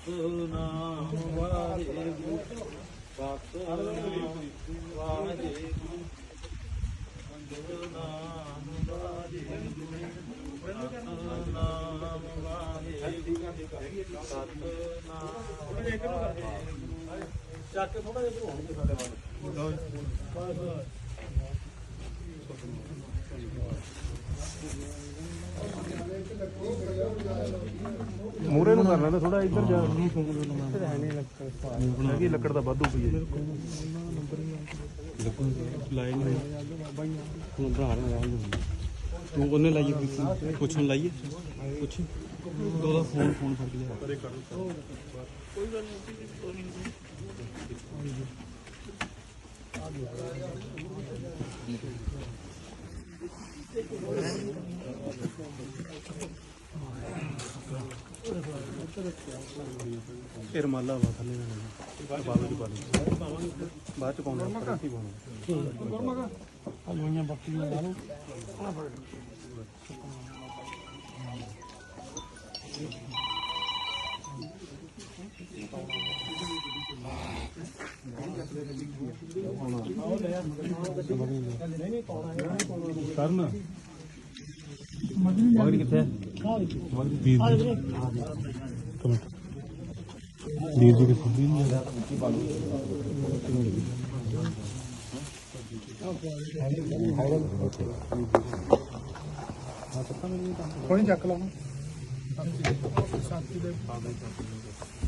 ਸਤਨਾਮ ਵਾਹਿਗੁਰੂ ਸਤਨਾਮ ਵਾਹਿਗੁਰੂ ਸਤਨਾਮ ਵਾਹਿਗੁਰੂ ਸਤਨਾਮ ਵਾਹਿਗੁਰੂ ਚੱਕ ਥੋੜਾ ਜਿਹਾ ਹੋਣਗੇ ਸਾਡੇ ਵੱਲ ਮੂਰੇ ਨੂੰ ਕਰ ਲੈਂਦਾ ਥੋੜਾ ਇੱਧਰ ਜਾ। ਹੈਗੀ ਲੱਕੜ ਦਾ ਵਾਧੂ ਪਈ ਹੈ। ਲਾਏ ਨਹੀਂ ਭਰਾ ਨਾ ਤੂੰ ਉਹਨੇ ਲਾਈ ਕੋਈ ਪੁੱਛਣ ਲਾਈਏ ਪੁੱਛ ਉਹਦਾ ਫੋਨ ਫੋਨ ਫੜ ਲਿਆ ਫਿਰ ਰਮਾਲਾ ਵਾ ਥੱਲੇ ਨਾਲ। ਬਾਅਦ ਵਿੱਚ ਪਾ ਲਓ ਬਾਅਦ ਚ ਪਾਉਣਾ ਉੱਪਰ ਹੀ ਪਾਉਣਾ ਠੀਕ ਆ। ਲੋਈਆਂ ਬੱਕਰੀਆਂ ਲਾ ਲਓ ਆ ਫੜ ਕਰਨ ਮਗਰ ਕਿੱਥੇ ਮਗਰ ਵੀਰ ਕਮੈਂਟ ਵੀਰ ਜੀ ਕਿਸੇ ਦੀ ਨਹੀਂ ਕੋਈ ਚੱਕ ਲਾਉਣਾ ਸਾਥੀ ਦੇ ਪਾਗਲ ਚੱਕ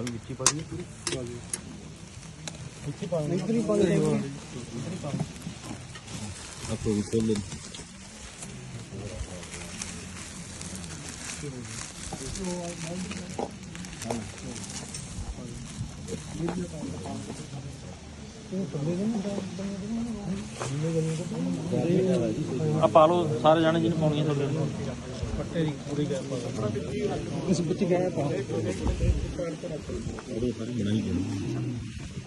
अभी मिट्टी पड़ी है पूरी मिट्टी पानी इतनी पानी इतनी पानी आपको भी खोल लें Thank you. ਆ ਪਾ ਲਓ ਸਾਰੇ ਜਾਣੇ ਜਿਹਨੂੰ ਪਾਉਣੀਆਂ ਤੁਹਾਡੇ ਪੱਟੇ ਦੀ ਪੂਰੀ ਗੈਪ ਪਾ ਇਸ ਵਿੱਚ ਗਿਆ ਪਾ ਉਹ ਸਾਰੀ ਬਣਾਈ ਗਈ।